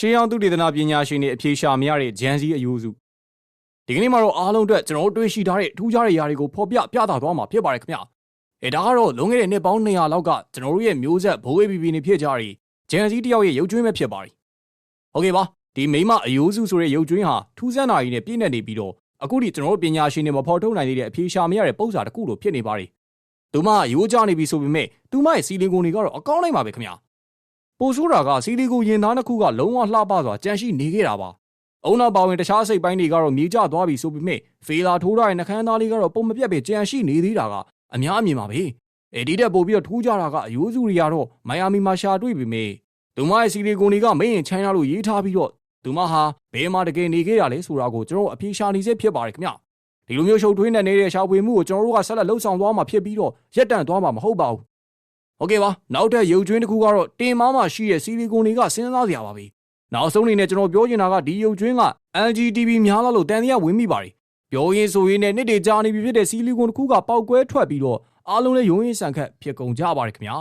ရှေးဟောင်းသုတေသနပညာရှင်တွေအဖြေရှာမရတဲ့ဂျန်စီအယူစုဒီကနေ့မှာတော့အားလုံးအတွက်ကျွန်တော်တို့တွေ့ရှိထားတဲ့ထူးခြားတဲ့ຢာတွေကိုဖော်ပြပြသသွားမှာဖြစ်ပါတယ်ခင်ဗျာအဲဒါကတော့လွန်ခဲ့တဲ့နှစ်ပေါင်း200လောက်ကကျွန်တော်တို့ရဲ့မျိုးဆက်ဘိုးအေးပီပီနေဖြစ်ကြတဲ့ဂျန်စီတယောက်ရဲ့ရုပ်ကျွင်းပဲဖြစ်ပါတယ်ဟုတ်ကဲ့ပါဒီမိမအယူစုဆိုတဲ့ရုပ်ကျွင်းဟာထူးဆန်းတာကြီးနဲ့ပြည့်နေနေပြီးတော့အခုဒီကျွန်တော်တို့ပညာရှင်တွေမဖော်ထုတ်နိုင်သေးတဲ့အဖြေရှာမရတဲ့ပုံစံတစ်ခုလိုဖြစ်နေပါတယ်သူမရိုးကြနေပြီဆိုပေမဲ့သူမရဲ့စီလီကိုတွေကတော့အကောင်းနိုင်ပါပဲခင်ဗျာ ပိုဆိုးတာကစီလီကိုရင်သားနှစ်ခုကလုံးဝလှပစွာကြန့်ရှိနေခဲ့တာပါ။အုံနောက်ပါဝင်တခြားစိတ်ပိုင်းတွေကတော့မြေကျသွားပြီဆိုပေမဲ့ဖေလာထိုးထားတဲ့နှကန်းသားလေးကတော့ပုံမပြတ်ပဲကြန့်ရှိနေသေးတာကအများအမြင်ပါပဲ။အဲဒီတက်ပို့ပြီးတော့ထူးကြတာကအယိုးစုတွေကတော့မိုင်ယာမီမှာရှာတွေ့ပေမဲ့သူမရဲ့စီလီကိုတွေကမင်းရင်ချိုင်းလာလို့ရေးထားပြီးတော့သူမဟာဘယ်မှာတကယ်နေခဲ့ရလဲဆိုတာကိုကျွန်တော်အပြေရှာနေစေဖြစ်ပါတယ်ခင်ဗျ။ဒီလိုမျိုးရှုပ်ထွေးနေတဲ့ရှာဖွေမှုကိုကျွန်တော်တို့ကဆက်လက်လှုပ်ဆောင်သွားမှာဖြစ်ပြီးတော့ရက်တန့်သွားမှာမဟုတ်ပါဘူး။ โอเคပါနောက်ထပ်ရုပ်ကျွင်းတစ်ခုကတော့တင်မားမှာရှိတဲ့စီလီကိုတွေကစဉ်းစားစရာပါပဲနောက်ဆုံးအနေနဲ့ကျွန်တော်ပြောချင်တာကဒီရုပ်ကျွင်းက LGTB များလားလို့တန်တရားဝင်မိပါတယ်ပြောရင်းဆိုရင်းနဲ့နှစ်တွေကြာနေပြီဖြစ်တဲ့စီလီကွန်တစ်ခုကပောက်ကွဲထွက်ပြီးတော့အားလုံးလည်းရုံးရင်းဆန်ခတ်ဖြစ်ကုန်ကြပါတယ်ခင်ဗျာ